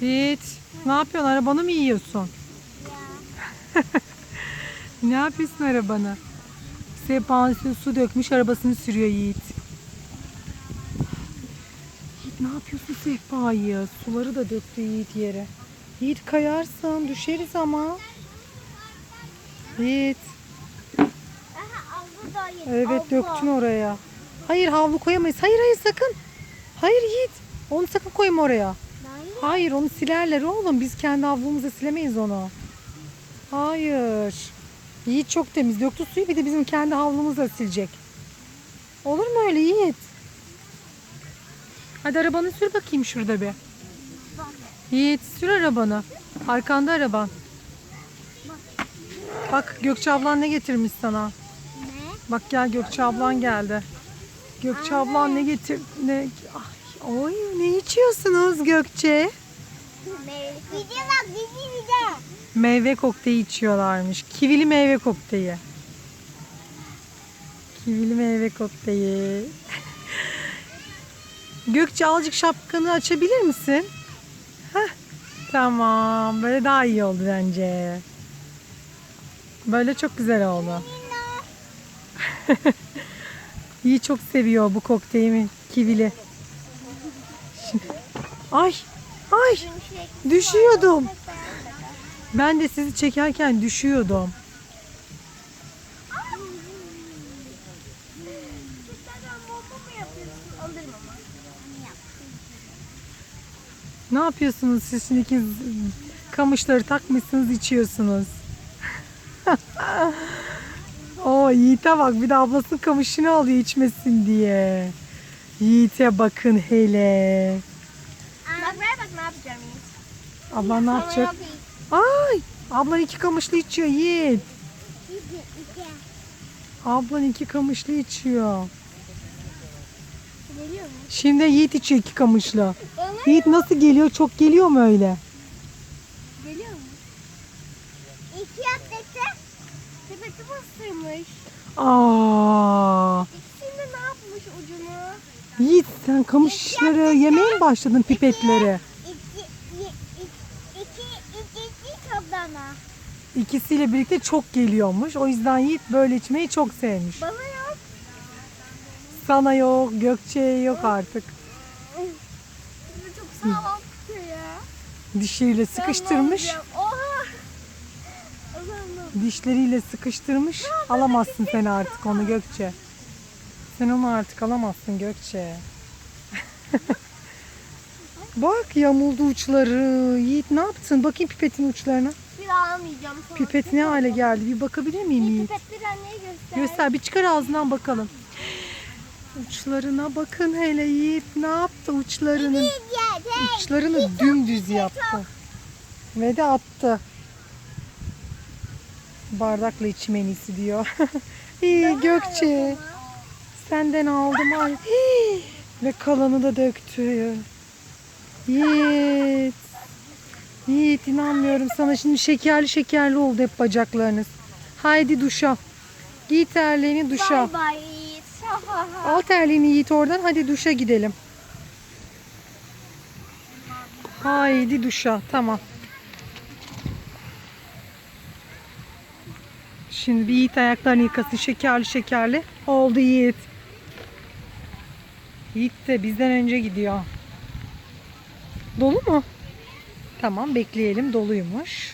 Yiğit ne yapıyorsun? Arabanı mı yiyorsun? ne yapıyorsun arabanı? Sehpanın üstüne su dökmüş arabasını sürüyor Yiğit. Yiğit ne yapıyorsun sehpayı? Suları da döktü Yiğit yere. Yiğit kayarsın düşeriz ama. Yiğit. Evet döktün oraya. Hayır havlu koyamayız. Hayır hayır sakın. Hayır Yiğit. Onu sakın koyma oraya. Hayır. Onu silerler oğlum. Biz kendi havlumuzla silemeyiz onu. Hayır. Yiğit çok temiz. Döktü suyu bir de bizim kendi havlumuzla silecek. Olur mu öyle Yiğit? Hadi arabanı sür bakayım şurada bir. Yiğit sür arabanı. Arkanda araban. Bak Gökçe ablan ne getirmiş sana. Ne? Bak gel Gökçe ablan geldi. Gökçe ablan ne getir ne Ay, oy ne içiyorsunuz Gökçe? Bize bak bizi bize. Meyve kokteyli içiyorlarmış. Kivili meyve kokteyli. Kivili meyve kokteyli. Gökçe azıcık şapkanı açabilir misin? Heh, tamam. Böyle daha iyi oldu bence. Böyle çok güzel oldu. İyi çok seviyor bu kokteyli kivili. Ay! Ay! Düşüyordum. Ben de sizi çekerken düşüyordum. Ne yapıyorsunuz siz şimdi ikiniz kamışları takmışsınız içiyorsunuz. o Yiğit'e bak bir de ablasının kamışını alıyor içmesin diye. Yiğit'e bakın hele. Bak ver bak ne yapacağım Yiğit. Ablan ne yapacak? Ay ablan iki kamışlı içiyor Yiğit. Ablan iki kamışlı içiyor. Geliyor mu? Şimdi Yiğit içiyor iki kamışlı. Yiğit nasıl geliyor? Çok geliyor mu öyle? geliyor mu? İki yap dese. Sepeti bastırmış. Aa, İkisinde ne yapmış ucunu? Yiğit sen kamışları yemeye mi başladın pipetleri? İki, i- i- iki, iki, iki toplama. İkisiyle birlikte çok geliyormuş. O yüzden Yiğit böyle içmeyi çok sevmiş. Bana yok. Sana yok, Gökçe'ye yok artık. Çok sağlam tutuyor ya. Dişleriyle sıkıştırmış. Oha. Dişleriyle sıkıştırmış. Alamazsın sen artık onu Gökçe. Sen onu artık alamazsın Gökçe. Bak yamuldu uçları. Yiğit ne yaptın? Bakayım pipetin uçlarına. Bir almayacağım sonra. Pipet ne hale geldi? Bir bakabilir miyim Bir Yiğit? pipetleri anneye göster. Göster bir çıkar ağzından bakalım. Uçlarına bakın hele Yiğit ne yaptı uçlarını? Uçlarını dümdüz yaptı. Ve de attı. Bardakla içim en iyisi diyor. İyi Gökçe. Senden aldım ay. Hii. Ve kalanı da döktü. Yiğit. Yiğit inanmıyorum sana şimdi şekerli şekerli oldu hep bacaklarınız. Haydi duşa. Giy terliğini duşa. Bay bay Yiğit. Al terliğini Yiğit oradan hadi duşa gidelim. Haydi duşa tamam. Şimdi bir Yiğit ayaklarını yıkasın şekerli şekerli. Oldu Yiğit. Yiğit de bizden önce gidiyor. Dolu mu? Tamam bekleyelim doluymuş.